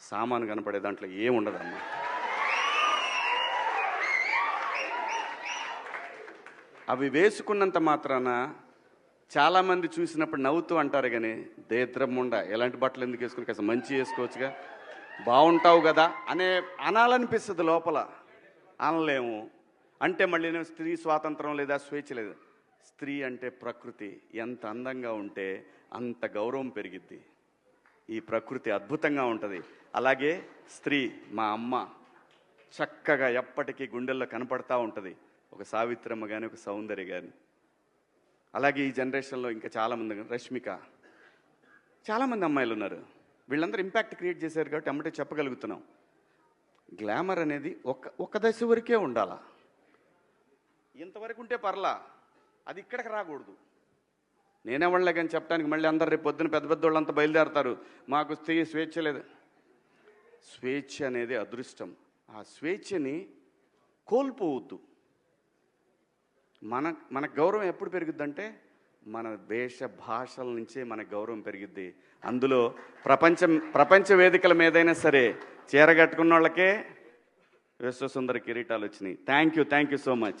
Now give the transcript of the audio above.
సామాను కనపడే దాంట్లో ఏముండదమ్మా? అవి వేసుకున్నంత మాత్రాన చాలామంది చూసినప్పుడు నవ్వుతూ అంటారు కానీ దేద్రమ్ముండ ఎలాంటి బట్టలు ఎందుకు వేసుకుని కాస్త మంచి వేసుకోవచ్చుగా? బాగుంటావు కదా? అనే అనాలనిపిస్తుంది లోపల. అనలేము. అంటే మళ్ళీ నేను స్త్రీ స్వాతంత్రం లేదా స్వేచ్ఛ లేదు. స్త్రీ అంటే ప్రకృతి. ఎంత అందంగా ఉంటే అంత గౌరవం పెరిగిద్ది. ఈ ప్రకృతి అద్భుతంగా ఉంటుంది. అలాగే స్త్రీ మా అమ్మ చక్కగా ఎప్పటికీ గుండెల్లో కనపడతా ఉంటుంది. ఒక సావిత్రమ్మ కానీ ఒక సౌందర్య కానీ అలాగే ఈ జనరేషన్లో ఇంకా చాలామంది రష్మిక. చాలామంది అమ్మాయిలు ఉన్నారు. వీళ్ళందరూ ఇంపాక్ట్ క్రియేట్ చేశారు కాబట్టి అమ్మటే చెప్పగలుగుతున్నాం. గ్లామర్ అనేది ఒక ఒక దశ వరకే ఉండాలా? ఇంతవరకు ఉంటే పర్లా. అది ఇక్కడికి రాకూడదు. నేనేవాళ్ళే కానీ చెప్పడానికి మళ్ళీ అందరు రేపు పొద్దున పెద్ద పెద్ద వాళ్ళంతా బయలుదేరతారు. మాకు స్త్రీ స్వేచ్ఛ లేదు. స్వేచ్ఛ అనేది అదృష్టం. ఆ స్వేచ్ఛని కోల్పోవద్దు. మన మన గౌరవం ఎప్పుడు పెరుగుద్దంటే మన దేశ భాషల నుంచే మన గౌరవం పెరిగిద్ది. అందులో ప్రపంచం ప్రపంచ వేదికల మీదైనా సరే చీర కట్టుకున్న వాళ్ళకే విశ్వసుందర కిరీటాలు వచ్చినాయి. Thank you thank you so much